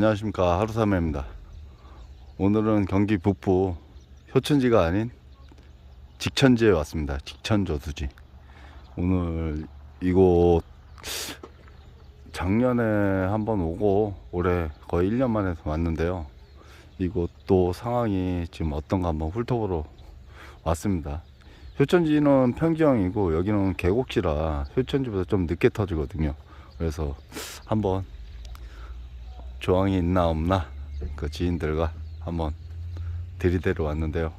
안녕하십니까. 하루삼회입니다. 오늘은 경기 북부 효천지가 아닌 직천지에 왔습니다. 직천저수지. 오늘 이곳 작년에 한번 오고 올해 거의 1년 만에 왔는데요. 이곳도 상황이 지금 어떤가 한번 훑어보러 왔습니다. 효천지는 평지형이고 여기는 계곡지라 효천지보다 좀 늦게 터지거든요. 그래서 한번 조항이 있나 없나 그 지인들과 한번 들이대러 왔는데요.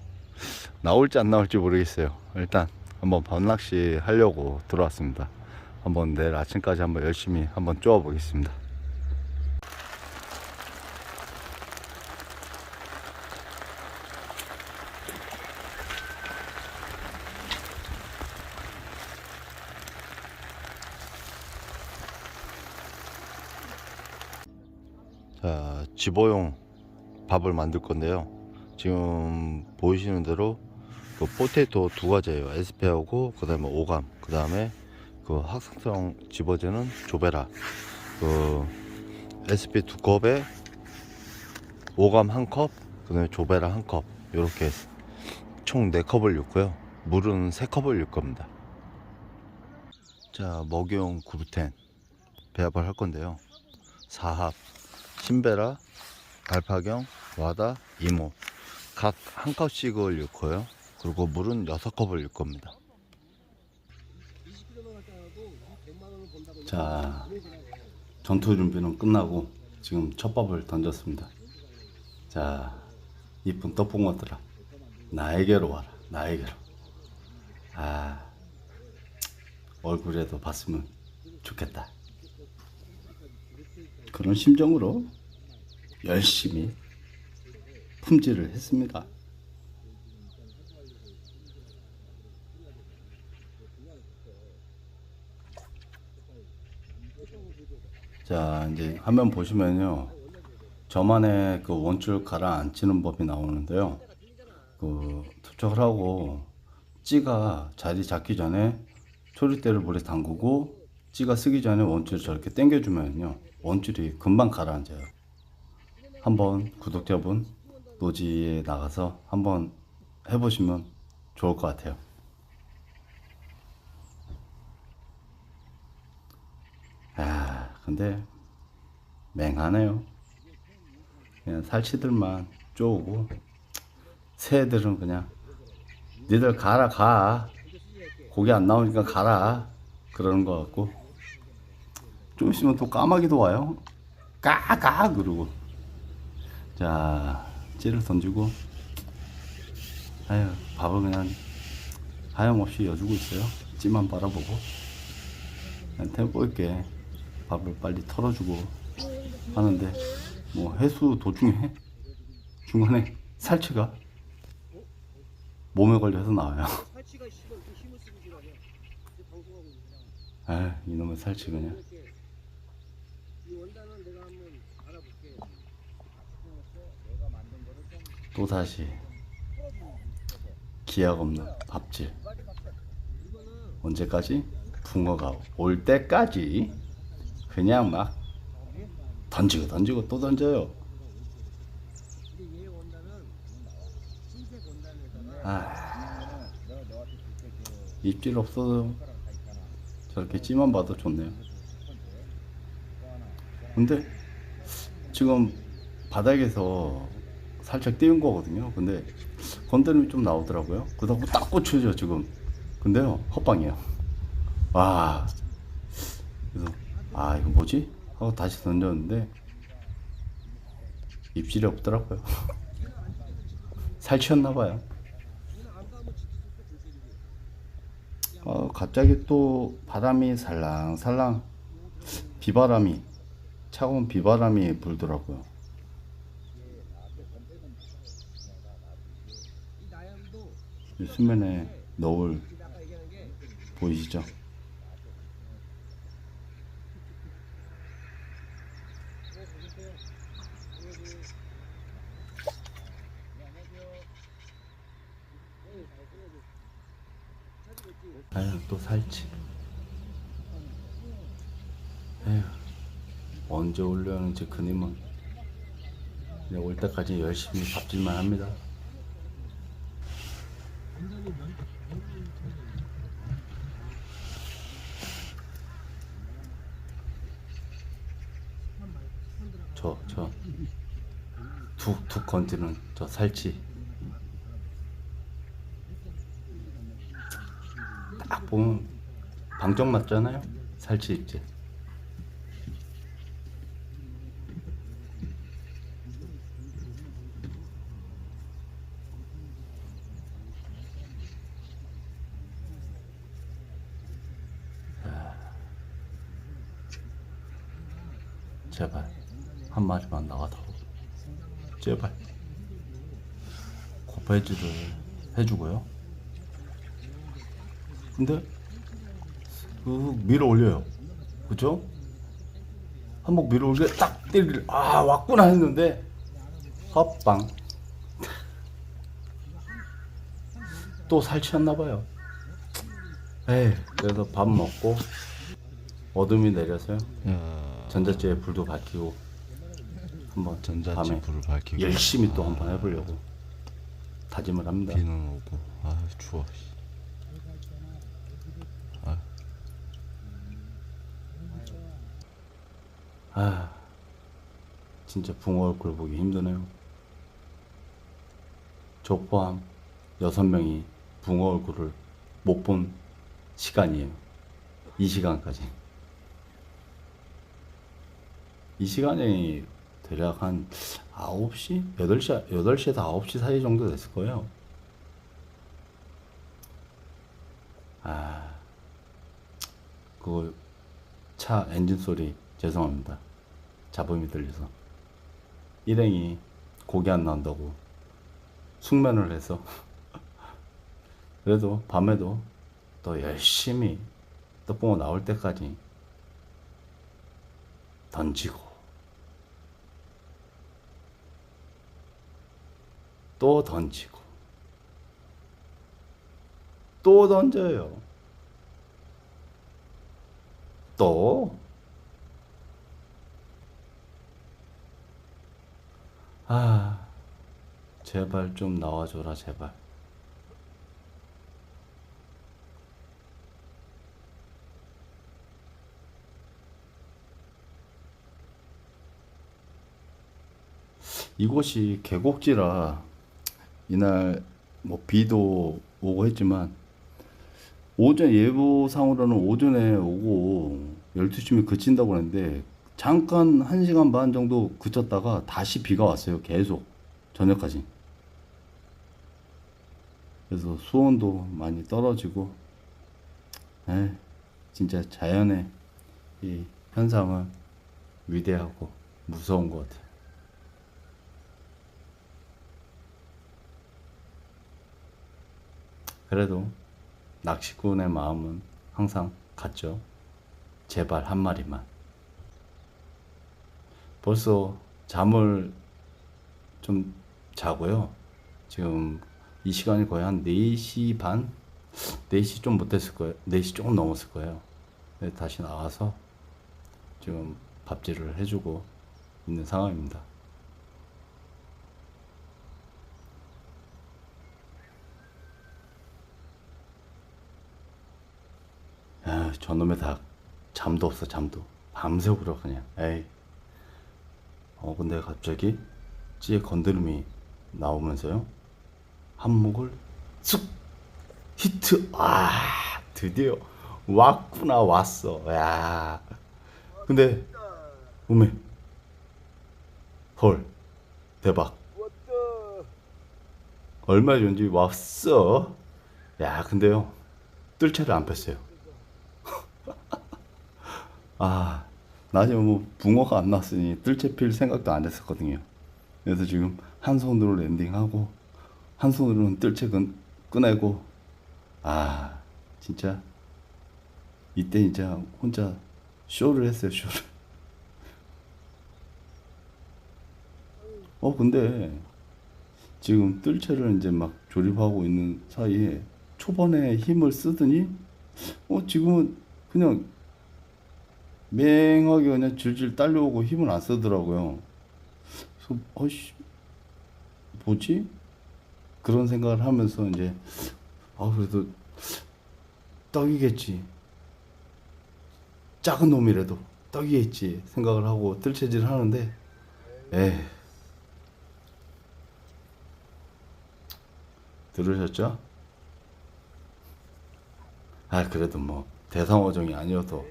나올지 안 나올지 모르겠어요. 일단 한번 밤낚시 하려고 들어왔습니다. 한번 내일 아침까지 한번 열심히 한번 쪼아 보겠습니다. 자, 집어용 밥을 만들 건데요. 지금 보이시는 대로 그 포테이토 두 가지예요. 에스페하고 그다음에 오감, 그다음에 그 학생성 집어지는 조베라. 그 에스페 두 컵에 오감 한 컵, 그다음에 조베라 한 컵. 이렇게 총 네 컵을 넣고요. 물은 세 컵을 넣을 겁니다. 자, 먹이용 그루텐 배합을 할 건데요. 사합 신베라, 알파경, 와다, 이모 각 한 컵씩을 넣고요. 그리고 물은 여섯 컵을 넣을 겁니다. 자, 전투 준비는 끝나고 지금 첫 밥을 던졌습니다. 자, 이쁜 떡붕어들아, 나에게로 와라, 나에게로. 아, 얼굴에도 봤으면 좋겠다. 그런 심정으로 열심히 품질을 했습니다. 자, 이제 화면 보시면요. 저만의 그 원줄 가라앉히는 법이 나오는데요. 그 투척을 하고 찌가 자리 잡기 전에 초리대를 물에 담그고 찌가 쓰기 전에 원줄을 저렇게 당겨주면요. 원줄이 금방 가라앉아요. 한번 구독자분 노지에 나가서 한번 해보시면 좋을 것 같아요. 아, 근데 맹하네요. 그냥 살치들만 쪼고 새들은 그냥 니들 가라 가 고기 안 나오니까 가라 그러는 것 같고 좀 있으면 또 까마귀도 와요. 까까 그러고. 자 찌를 던지고. 아유 밥을 그냥 하염없이 여주고 있어요. 찌만 바라보고. 그냥 템포 있게 밥을 빨리 털어주고 하는데 뭐 해수 도중에 중간에 살치가 몸에 걸려서 나와요. 아 이놈의 살치 그냥 또 다시 기약 없는 밥질 언제까지? 붕어가 올 때까지. 그냥 막 던지고 던지고 또 던져요. 아 입질 없어도 저렇게 찌만 봐도 좋네요 근데 지금 바닥에서 살짝 띄운 거거든요. 근데 건드림이 좀 나오더라고요. 그러고 딱 꽂혀져 지금. 근데요 헛방이에요. 와 그래서 아 이거 뭐지? 하고 다시 던졌는데 입질이 없더라고요. 살치였나 봐요. 어, 갑자기 또 바람이 살랑살랑 비바람이 차가운 비바람이 불더라고요. 수면에 너울 보이시죠? 아유 또 살치. 에휴 언제 올려는지 그님은 올 때까지 열심히 밥질만 합니다. 저, 저, 툭, 툭 건드는 저 살치. 딱 보면 방정 맞잖아요? 살치 입질. 제발 한 마리만 나와다오 제발 고배지를 해주고요. 근데 그 밀어 올려요. 그죠? 한복 밀어 올려 딱 때리를 아 왔구나 했는데 헛방. 또 살치였나 봐요. 에이 그래서 밥 먹고 어둠이 내려서요. 야, 전자제에 불도 밝히고 한번 전자집 불을 밝히고 열심히 또 한번 해보려고 다짐을 합니다. 비는 오고 아 추워. 씨. 아 진짜 붕어 얼굴 보기 힘드네요. 저 포함 여섯 명이 붕어 얼굴을 못 본 시간이에요. 이 시간까지. 이 시간이 대략 한 9시? 8시, 8시에서 9시 사이 정도 됐을 거예요. 아, 그차 엔진 소리 죄송합니다. 잡음이 들려서. 일행이 고기 안 나온다고 숙면을 해서 그래도 밤에도 또 열심히 떡붕어 나올 때까지 던지고 또 던지고 또 던져요. 또 아, 제발 좀 나와줘라, 제발. 이곳이 계곡지라 이날 뭐 비도 오고 했지만 오전 예보상으로는 오전에 오고 12시면 그친다고 하는데 잠깐 1시간 반 정도 그쳤다가 다시 비가 왔어요. 계속 저녁까지. 그래서 수온도 많이 떨어지고 에 진짜 자연의 이 현상은 위대하고 무서운 것 같아요. 그래도 낚시꾼의 마음은 항상 같죠. 제발 한 마리만. 벌써 잠을 좀 자고요. 지금 이 시간이 거의 한 4시 반? 4시 좀 못됐을 거예요. 4시 조금 넘었을 거예요. 네, 다시 나와서 지금 밥질을 해주고 있는 상황입니다. 아, 저놈의 닭 잠도 없어 잠도. 밤새 울어 그냥. 에이. 어 근데 갑자기 찌에 건드림이 나오면서요. 한목을 쑥! 히트! 아 드디어 왔구나 왔어. 야. 근데 오메. 헐. 대박. 얼마 전지 왔어. 야 근데요. 뜰채를 안 뺐어요 아, 낮에 뭐 붕어가 안 났으니 뜰채 필 생각도 안 했었거든요. 그래서 지금 한 손으로 랜딩하고 한 손으로는 뜰채 끈, 꺼내고 아, 진짜 이때 진짜 혼자 쇼를 했어요, 쇼를. 어, 근데 지금 뜰채를 이제 막 조립하고 있는 사이에 초반에 힘을 쓰더니 어, 지금은 그냥 맹하게 그냥 질질 딸려오고 힘을 안 쓰더라고요. 그래서 어씨 뭐지? 그런 생각을 하면서 이제 아 그래도 떡이겠지. 작은 놈이라도 떡이겠지 생각을 하고 뜰채질 하는데 에이 들으셨죠? 아 그래도 뭐 대상어종이 아니어도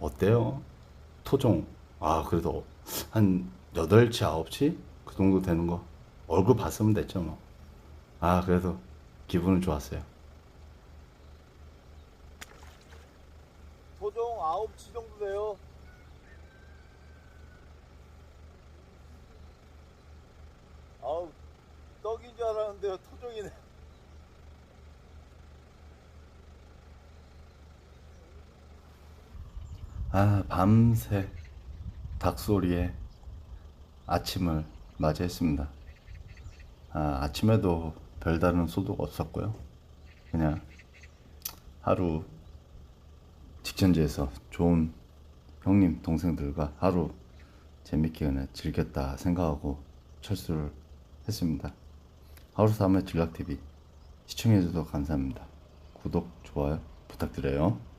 어때요? 토종 아 그래도 한 8치 9치 그 정도 되는 거 얼굴 봤으면 됐죠 뭐 아 그래도 기분은 좋았어요 토종 9치 정도 돼요. 아우, 떡인 줄 알았는데요. 토종이네. 아 밤새 닭소리에 아침을 맞이했습니다 아 아침에도 별다른 소득 없었고요 그냥 하루 직전지에서 좋은 형님 동생들과 하루 재밌게 그냥 즐겼다 생각하고 철수를 했습니다. 하루 삼의 전략TV 시청해주셔서 감사합니다. 구독, 좋아요 부탁드려요.